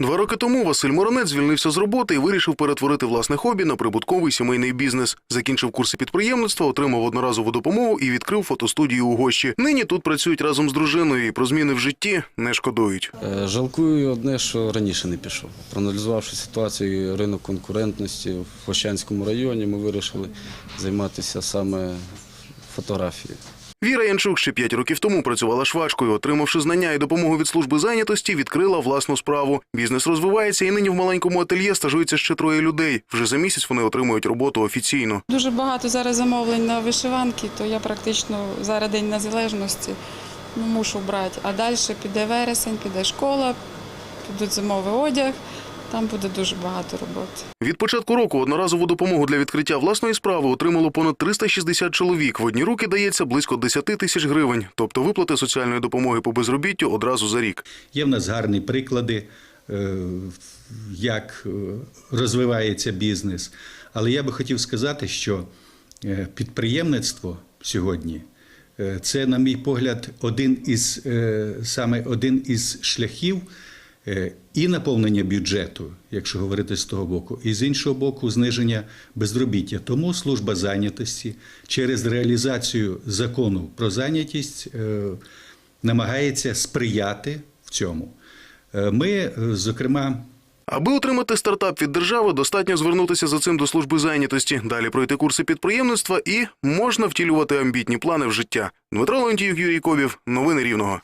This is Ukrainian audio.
Два роки тому Василь Моронець звільнився з роботи і вирішив перетворити власне хобі на прибутковий сімейний бізнес. Закінчив курси підприємництва, отримав одноразову допомогу і відкрив фотостудію у Гощі. Нині тут працюють разом з дружиною і про зміни в житті не шкодують. Е, Жалкую одне, що раніше не пішов. Проаналізувавши ситуацію ринок конкурентності в Хощанському районі, ми вирішили займатися саме фотографією. Віра Янчук ще п'ять років тому працювала швачкою. Отримавши знання і допомогу від служби зайнятості, відкрила власну справу. Бізнес розвивається і нині в маленькому ательє стажується ще троє людей. Вже за місяць вони отримують роботу офіційно. Дуже багато зараз замовлень на вишиванки, то я практично зараз День Незалежності мушу брати. А далі піде вересень, піде школа, підуть зимовий одяг, там буде дуже багато роботи. Від початку року одноразову допомогу для відкриття власної справи отримало понад 360 чоловік. В одні руки дається близько 10 тисяч гривень, тобто виплати соціальної допомоги по безробіттю одразу за рік. Є в нас гарні приклади, е, як е, розвивається бізнес. Але я би хотів сказати, що е, підприємництво сьогодні це, на мій погляд, один із саме один із шляхів і наповнення бюджету, якщо говорити з того боку, і з іншого боку, зниження безробіття. Тому служба зайнятості через реалізацію закону про зайнятість е, намагається сприяти в цьому. Е, Ми, е, зокрема, Аби отримати стартап від держави, достатньо звернутися за цим до служби зайнятості, далі пройти курси підприємництва і можна втілювати амбітні плани в життя. Дмитро Леонтіюк, Юрій Кобів. Новини Рівного.